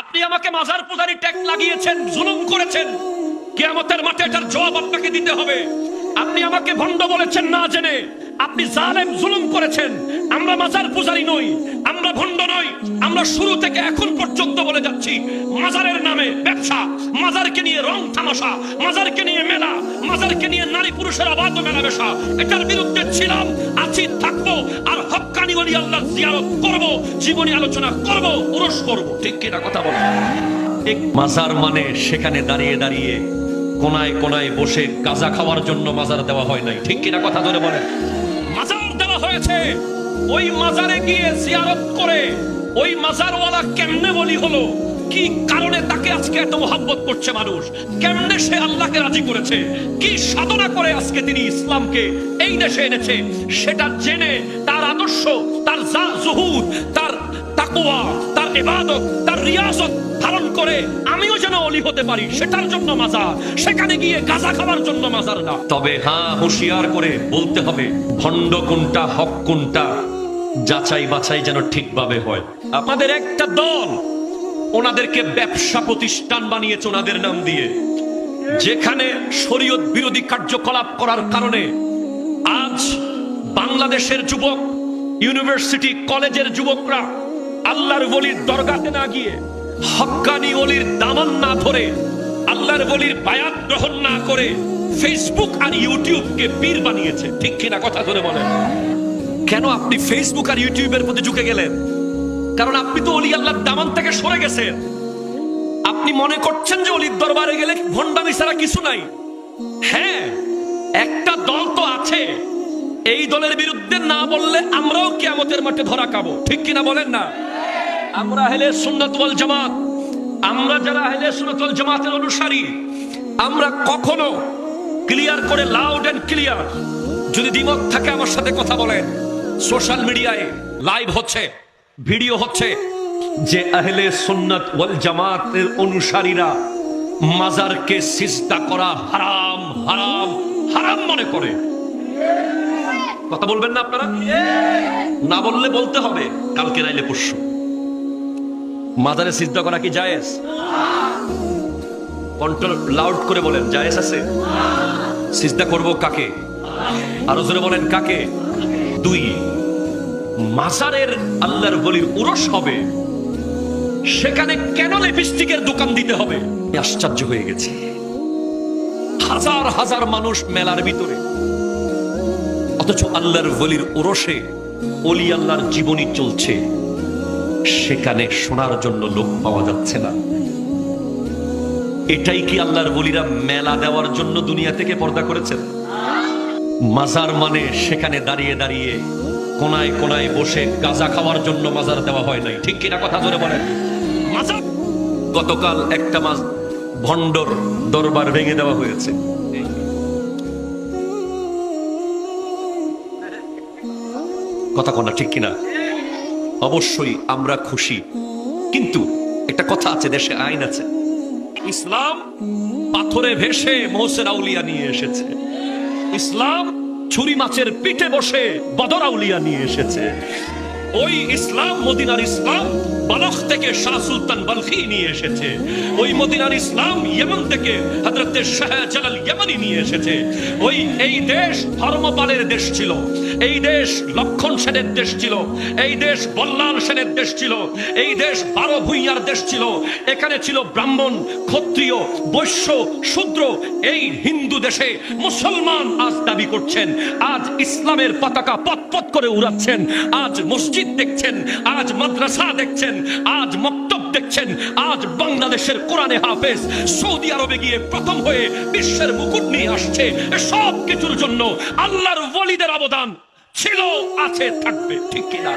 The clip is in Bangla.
আপনি আমাকে মাজার পূজারি ট্যাগ লাগিয়েছেন, জুলুম করেছেন। কিয়ামতের মাঠে এটার জবাব আপনাকে দিতে হবে। আপনি আমাকে ভণ্ড বলেছেন না জেনে। আপনি জালেম, জুলুম করেছেন। আমরা মাজার পূজারি নই, আমরা ভণ্ড নই। আমরা শুরু থেকে এখন পর্যন্ত বলে যাচ্ছি, মাজারের নামে ব্যবসা, মাজারকে নিয়ে রং তামাশা, মাজারকে নিয়ে মেলা, মাজারকে নিয়ে নারী পুরুষের অবাধ মেলামেশা। এটার বিরুদ্ধে ছিলাম, আছি, থাকব, আর ওলি আল্লাহ জিয়ারত করব, জীবনী আলোচনা করব উরস করব। ঠিক কিনা কথা বলো? এক মাজার মানে সেখানে দাঁড়িয়ে দাঁড়িয়ে কোনায় কোনায় বসে গাজা খাওয়ার জন্য মাজার দেওয়া হয় নাই। ঠিক কিনা কথা ধরে বলেন? মাজার দেওয়া হয়েছে। ওই মাজারে গিয়ে জিয়ারত করে ওই মাজারওয়ালা কেমনে বলি হলো? কি কারণে তাকে আজকে এত মহাব্বত করছে মানুষ? কেমনে সে আল্লাহকে রাজি করেছে? কি সাধনা করে আজকে তিনি ইসলামকে এই দেশে এনেছে? সেটা জেনে তার আদর্শ, তার জা জুহুদ, তার তার তার রিয়াজত ধারণ করে আমিও যেন অলি হতে পারি, সেটার জন্য মাজার। সেখানে গিয়ে গাজা খাবার জন্য মাজার না। তবে হ্যাঁ হুঁশিয়ার করে বলতে হবে, ভণ্ড কোনটা, হক কোনটা? যাচাই বাছাই যেন ঠিকভাবে হয়। আমাদের একটা দল ওনাদেরকে ব্যবসা প্রতিষ্ঠান বানিয়েছে ওনাদের নাম দিয়ে। যেখানে শরীয়ত বিরোধী কার্যকলাপ করার কারণে আজ বাংলাদেশের যুবক, ইউনিভার্সিটি, কলেজের যুবকরা আল্লাহর বলির দরগাতে না গিয়ে হক্কানি অলির দামান না ধরে আল্লাহর বলির বায়াত গ্রহণ না করে ফেসবুক আর ইউটিউবকে পীর বানিয়েছে। ঠিক কিনা কথা ধরে বলেন। কেন আপনি ফেসবুক আর ইউটিউবের প্রতি ঝুঁকে গেলেন? কারণ আপনি তো অলি আল্লাহর দামান থেকে সরে গেছেন। আপনি মনে করছেন যে অলির দরবারে গেলে ভণ্ডামি ছাড়া কিছু নাই? হ্যাঁ একটা দল তো আছে। এই দলের বিরুদ্ধে না বললে আমরাও কিয়ামতের মাঠে ধরা খাব। ঠিক কিনা বলেন না? আমরা হেলে সুন্নত ওয়াল জামাত। আমরা যারা হেলে সুন্নত ওয়াল জামাতের অনুসারী, আমরা কখনো ক্লিয়ার করে লাউড এন্ড ক্লিয়ার যদি দ্বিমত থাকে আমার সাথে কথা বলেন। সোশ্যাল মিডিয়ায় লাইভ হচ্ছে। ভিডিও হচ্ছে যে আহলে সুন্নত ওয়াল জামাতের অনুসারীরা মাজারকে সিজদা করা হারাম হারাম হারাম মনে করে। কথা বলবেন না আপনারা? না বললে বলতে হবে, কালকে রাইলে পরশু। মাজারে সিজদা করা কি জায়েজ? কন্ট্রোল লাউড করে বলেন, জায়েজ আছে? সিজদা করব কাকে? আরও জোরে বলেন, কাকে? দুই। মাজারের আল্লাহর বলির উরস হবে। সেখানে কেন লিপস্টিকের দোকান দিতে হবে? আশ্চর্য হয়ে গেছে। হাজার হাজার মানুষ মেলার ভিতরে। অথচ আল্লাহর বলির ওরসে অলি আল্লাহর জীবনী চলছে। সেখানে শোনার জন্য লোক পাওয়া যাচ্ছে না। এটাই কি আল্লাহর বলিরা মেলা দেওয়ার জন্য দুনিয়া থেকে পর্দা করেছেন? মাজার মানে সেখানে দাঁড়িয়ে দাঁড়িয়ে কোনায় কোনায় বসে গাঁজা খাওয়ার জন্য মাজার দেওয়া হয় নাই। ঠিক কিনা কথা ধরে বলেন? মাজার? গতকাল একটা মাস ভণ্ডর দরবার ভেঙে দেওয়া হয়েছে। কথা কনা ঠিক কিনা? অবশ্যই আমরা খুশি। কিন্তু একটা কথা আছে দেশে আইন আছে। ইসলাম পাথরে ভেসে মোহসেন আউলিয়া নিয়ে এসেছে। ইসলাম ছুরি মাছের পিঠে বসে বদরাউলিয়া নিয়ে এসেছে। ওই ইসলাম মদিনার ইসলাম বালক থেকে শাহ সুলতান বালখি নিয়ে এসেছে। ওই মদিনার ইসলাম ইয়েমন থেকে হযরতে শাহ জালাল ইয়ামানি নিয়ে এসেছে। ওই, এই দেশ ধর্মপালের দেশ ছিল। এই দেশ লক্ষণ সেনের দেশ ছিল। এই দেশ বল্লাল সেনের দেশ ছিল। এই দেশ বারো ভুইয়ার দেশ ছিল। এখানে ছিল ব্রাহ্মণ, ক্ষত্রিয়, বৈশ্য, শূদ্র। এই হিন্দু দেশে মুসলমান আজ দাবি করছেন। আজ ইসলামের পতাকা পথ করে উড়াচ্ছেন। আজ মসজিদ দেখছেন, আজ মাদ্রাসা দেখছেন, আজ মক্তব দেখছেন, আজ বাংলাদেশের কোরআনে হাফেজ, সৌদি আরবে গিয়ে প্রথম হয়ে বিশ্বের মুকুট নিয়ে আসছে। সব কিছুর জন্য আল্লাহর ওলিদের অবদান ছিল, আছে, থাকবে, ঠিক কিনা?